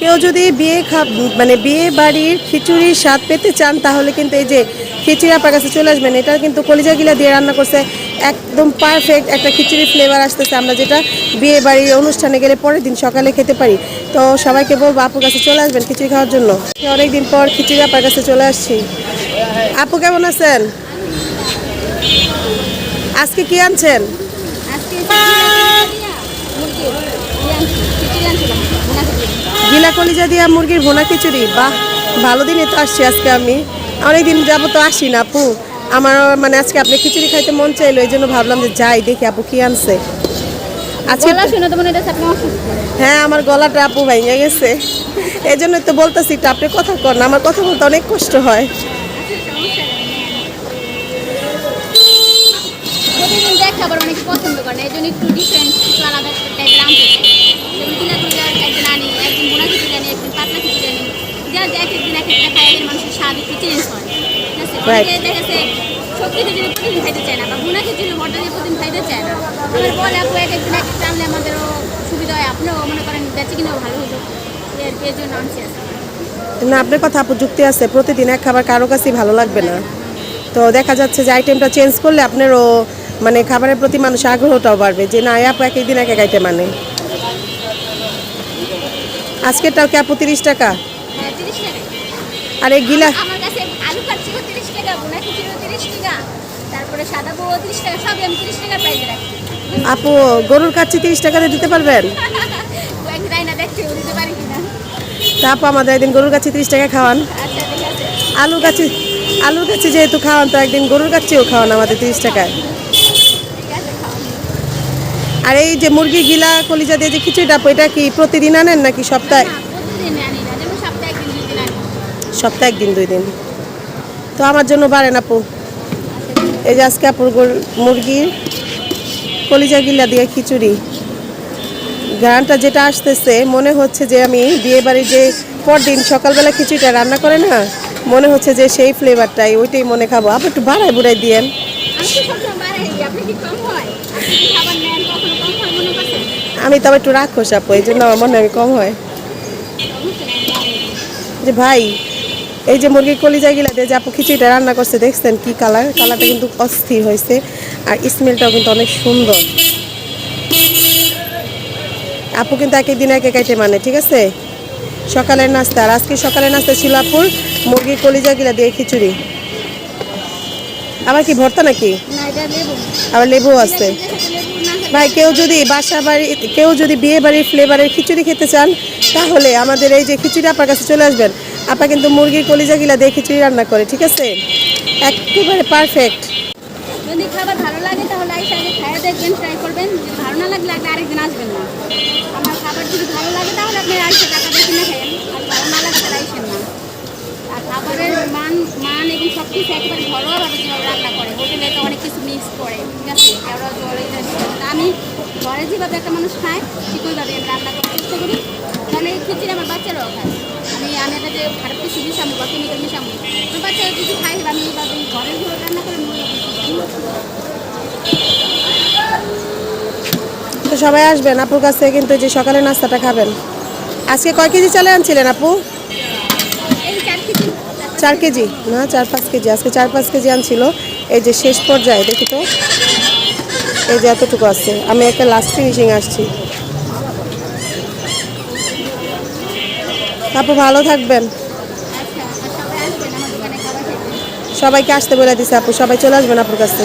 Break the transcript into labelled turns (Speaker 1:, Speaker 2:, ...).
Speaker 1: কেউ যদি বিয়ে খা মানে বিয়ে বাড়ির খিচুড়ির স্বাদ পেতে চান, তাহলে কিন্তু এই যে খিচুড়ি আপনার কাছে চলে আসবেন এটা কিন্তু কলিজা গিলা দিয়ে রান্না করছে। একদম পারফেক্ট একটা খিচুড়ি ফ্লেভার আসতেছে আমরা যেটা বিয়ে বাড়ির অনুষ্ঠানে গেলে পরের দিন সকালে খেতে পারি। তো সবাইকে বলব, আপুর কাছে চলে আসবেন খিচুড়ি খাওয়ার জন্য। অনেকদিন পর খিচুড়ি আপনার কাছে চলে আসছি। আপু কেমন আছেন? আজকে কি আনছেন
Speaker 2: খিচুড়ি আনছিলাম ভুনা খিচুড়ি
Speaker 1: গিলা কলিজা দিয়া মুরগির ভোনা খিচুড়ি বাহ ভালো দিনে তো আসছি আজকে আমি। অনেকদিন যাব তো আসি না আপু। আমার মানে আজকে আপনি খিচুড়ি খাইতে মন চাইলো এই জন্য ভাবলাম যে যাই দেখি আপু কি আনছে। আজকে
Speaker 2: তো
Speaker 1: হ্যাঁ আমার গলাটা আপু ভেঙে গেছে। এই জন্য তো বলতেছি একটু আপনি কথা কর না আমার কথা বলতে অনেক কষ্ট হয়।
Speaker 2: না,
Speaker 1: আপনার কথা যুক্তি আছে। প্রতিদিন এক খাবার কারও কাছেই ভালো লাগবে না। তো দেখা যাচ্ছে যে আইটেমটা চেঞ্জ করলে আপনারও মানে খাবারের প্রতি মানুষের আগ্রহটাও বাড়বে যে না আপু এক একদিন এক এক মানে আজকেরটাও কি আপু তিরিশ টাকা
Speaker 2: হ্যাঁ তিরিশ টাকা?
Speaker 1: আর এই গিলা
Speaker 2: আমার কাছে আলু কাচ্ছিও তিরিশ টাকা বোনা খিচুড়িও তিরিশ টাকা তারপরে সাদা বউ তিরিশ টাকা সবই আমি তিরিশ টাকার প্রাইজে রাখি।
Speaker 1: আপু গরুর কাচ্ছি তিরিশ টাকাতে দিতে পারবেন?
Speaker 2: একদিন আইনা দেখতে দিতে পারি কিনা।
Speaker 1: তা আপু আমাদের একদিন গরুর কাচ্ছি তিরিশ টাকা খাওয়ান।
Speaker 2: আচ্ছা ঠিক আছে।
Speaker 1: আলুর কাচ্ছি আলুর কাচ্ছি যেহেতু খাওয়ান তো একদিন গরুর কাচ্ছিও খাওয়ান আমাদের তিরিশ টাকায়। আর এই যে মুরগি গিলা কলিজা দিয়ে যে খিচুড়িটা এটা কি প্রতিদিন আনেন নাকি সপ্তাহে?
Speaker 2: না প্রতিদিন আনি না যেমন সপ্তাহে একদিন দুই দিন আনি
Speaker 1: সপ্তাহে একদিন, দুই দিন। তো আমার জন্য বাড়েন আপু। এই যে আজকে আপুর মুরগির কলিজা গিলা দিয়ে খিচুড়ি। গানটা যেটা আসতেছে, মনে হচ্ছে যে আমি বিয়ে বাড়ির যে পরদিন সকালবেলা খিচুড়িটা রান্না করে না, মনে হচ্ছে যে সেই ফ্লেভারটাই, ওইটাই মনে খাব। আপনি একটু বাড়াই বুড়াই দিয়েন।
Speaker 2: আমি
Speaker 1: তবে একটু রাক্ষস আপু, এই জন্য আমার মনে হয় কম হয়। যে ভাই এই যে মুরগির কলিজা গিলা দিয়ে যে আপু খিচুড়িটা রান্না করছে দেখছেন কি কালার কালারটা কিন্তু অস্থির হয়েছে আর স্মেলটাও কিন্তু অনেক সুন্দর। আপু কিন্তু এক একদিন এক আইটেম মানে ঠিক আছে? সকালের নাস্তা আর আজকে সকালের নাস্তা ছিল আপুর মুরগির কলিজা গিলা দিয়ে খিচুড়ি। আবার কি ভর্তা নাকি? আবার লেবু আছে। ভাই কেউ যদি বাসা বাড়ি কেউ যদি বিয়ে বাড়ির ফ্লেভারের খিচুড়ি খেতে চান তাহলে আমাদের এই যে খিচুড়ি আপনার কাছে চলে আসবেন। আপা কিন্তু মুরগির কলিজা গিলা দিয়ে খিচুড়ি রান্না করে, ঠিক আছে? একেবারে পারফেক্ট
Speaker 2: যদি খাবার ভালো লাগে তাহলে আইসা আগে খাইয়ে দেখবেন ট্রাই করবেন। যদি ভালো না লাগলে আপনি আরেকদিন আসবেন না। আমার খাবার যদি ভালো লাগে তাহলে আপনি আইসা টাকা দিয়ে কিনে খাইয়েন আর ভালো না লাগে তাহলে আইসেন না। আর খাবারের মান মান এবং সব কিছু একেবারে ঘরোয়াভাবে যেভাবে রান্না করে, হোটেলে তো অনেক কিছু মিক্স করে, ঠিক আছে? কেওড়া, জল আমি ঘরে যেভাবে একটা মানুষ খায়, ঠিক ওইভাবে আমি রান্না করার চেষ্টা করি। এই খিচুড়ি আমার বাচ্চারাও খায় আমি আমি একটা যে খারাপ কিছু মিশামো বা কেমিক্যাল মিশামো আমার বাচ্চারা কিছু খাই আমি ঘরের ঘরে রান্না করে
Speaker 1: তো সবাই আসবেন আপুর কাছে কিন্তু যে সকালে নাস্তাটা খাবেন। আজকে কয় কেজি চালে আনছিলেন আপু?
Speaker 2: চার কেজি।
Speaker 1: না চার পাঁচ কেজি। আজকে চার পাঁচ কেজি আনছিল। এই যে শেষ পর্যায়ে দেখি তো। এই যে এতটুকু আছে। আমি একটা লাস্ট ফিনিশিং আসছি। আপু ভালো থাকবেন। সবাইকে আসতে বলে দিছে আপু সবাই চলে আসবেন আপুর কাছে।